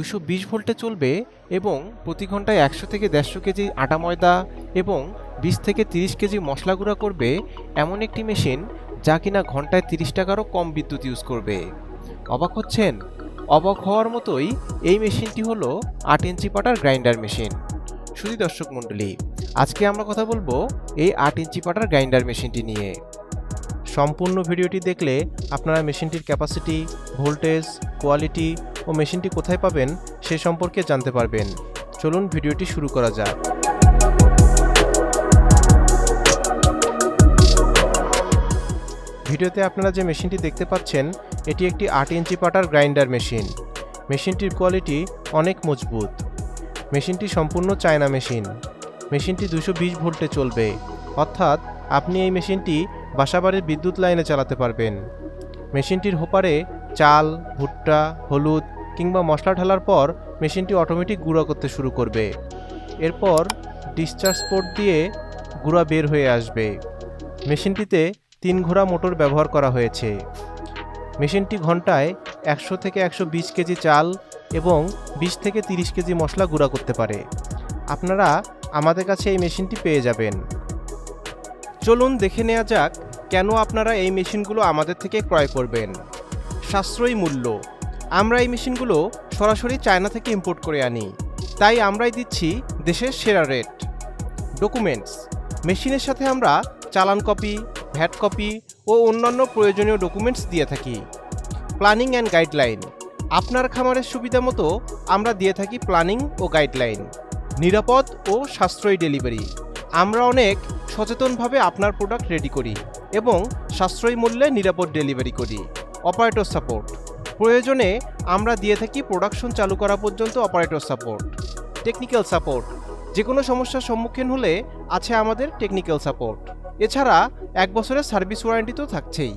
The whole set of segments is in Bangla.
দুশো বিশ ভোল্টে চলবে এবং প্রতি ঘন্টায় একশো থেকে দেড়শো কেজি আটা ময়দা এবং বিশ থেকে তিরিশ কেজি মশলা গুঁড়া করবে এমন একটি মেশিন যা কিনা ঘন্টায় তিরিশ টাকারও কম বিদ্যুৎ ইউজ করবে। অবাক হচ্ছেন? অবাক হওয়ার মতোই এই মেশিনটি হলো আট ইঞ্চি পাটার গ্রাইন্ডার মেশিন। শুধু দর্শক মণ্ডলী, আজকে আমরা কথা বলব এই আট ইঞ্চি পাটার গ্রাইন্ডার মেশিনটি নিয়ে। সম্পূর্ণ ভিডিওটি দেখলে আপনারা মেশিনটির ক্যাপাসিটি ভোল্টেজ কোয়ালিটি ও মেশিনটি কোথায় পাবেন সে সম্পর্কে জানতে পারবেন। চলুন ভিডিওটি শুরু করা যাক। ভিডিওতে আপনারা যে মেশিনটি দেখতে পাচ্ছেন, এটি একটি আট ইঞ্চি পাটার গ্রাইন্ডার মেশিন। মেশিনটির কোয়ালিটি অনেক মজবুত। মেশিনটি সম্পূর্ণ চায়না মেশিন। মেশিনটি দুশো বিশ ভোল্টে চলবে। অর্থাৎ আপনি এই মেশিনটি বাসাবাড়ির বিদ্যুৎ লাইনে চালাতে পারবেন। মেশিনটির হোপারে চাল, ভুট্টা, হলুদ কিংবা মশলা ঢালার পর মেশিনটি অটোমেটিক গুঁড়া করতে শুরু করবে। এরপর ডিসচার্জ পোর্ট দিয়ে গুঁড়া বের হয়ে আসবে। মেশিনটিতে তিন ঘোড়া মোটর ব্যবহার করা হয়েছে। মেশিনটি ঘন্টায় একশো থেকে একশো বিশ কেজি চাল এবং বিশ থেকে তিরিশ কেজি মশলা গুঁড়া করতে পারে। আপনারা আমাদের কাছে এই মেশিনটি পেয়ে যাবেন। চলুন দেখে নেওয়া যাক কেন আপনারা এই মেশিনগুলো আমাদের থেকে ক্রয় করবেন। সাশ্রয়ী মূল্য। আমরা এই মেশিনগুলো সরাসরি চায়না থেকে ইম্পোর্ট করে আনি। তাই আমরাই দিচ্ছি দেশের সেরা রেট ডকুমেন্টস মেশিনের সাথে আমরা চালান কপি ভ্যাট কপি ও অন্যান্য প্রয়োজনীয় ডকুমেন্টস দিয়ে থাকি। প্ল্যানিং অ্যান্ড গাইডলাইন আপনার খামারের সুবিধা মতো আমরা দিয়ে থাকি প্ল্যানিং ও গাইডলাইন নিরাপদ ও সাশ্রয়ী ডেলিভারি আমরা অনেক সচেতনভাবে আপনার প্রোডাক্ট রেডি করি এবং সাশ্রয়ী মূল্যে নিরাপদ ডেলিভারি করি। অপারেটর সাপোর্ট প্রয়োজনে আমরা দিয়ে থাকি প্রোডাকশন চালু করা পর্যন্ত অপারেটর সাপোর্ট টেকনিক্যাল সাপোর্ট যে কোনো সমস্যার সম্মুখীন হলে আছে আমাদের টেকনিক্যাল সাপোর্ট এছাড়া এক বছরের সার্ভিস ওয়ারেন্টি তো থাকছেই।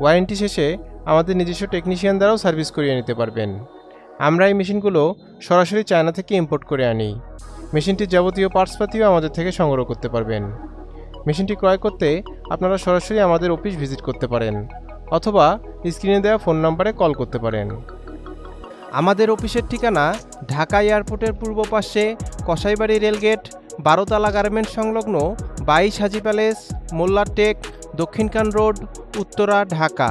ওয়ারেন্টি শেষে আমাদের নিজস্ব টেকনিশিয়ান দ্বারাও সার্ভিস করিয়ে নিতে পারবেন। আমরা এই মেশিনগুলো সরাসরি চায়না থেকে ইম্পোর্ট করে আনি। মেশিনটির যাবতীয় পার্টসপাতিও আমাদের থেকে সংগ্রহ করতে পারবেন। মেশিনটি ক্রয় করতে আপনারা সরাসরি আমাদের অফিস ভিজিট করতে পারেন। অথবা স্ক্রিনে দেওয়া ফোন নম্বরে কল করতে পারেন। আমাদের অফিসের ঠিকানা ঢাকা এয়ারপোর্টের পূর্ব পাশে কসাইবাড়ি রেলগেট, বারোতলা গার্মেন্ট সংলগ্ন বাইশ হাজি প্যালেস, মোল্লা টেক, দক্ষিণকান রোড, উত্তরা, ঢাকা।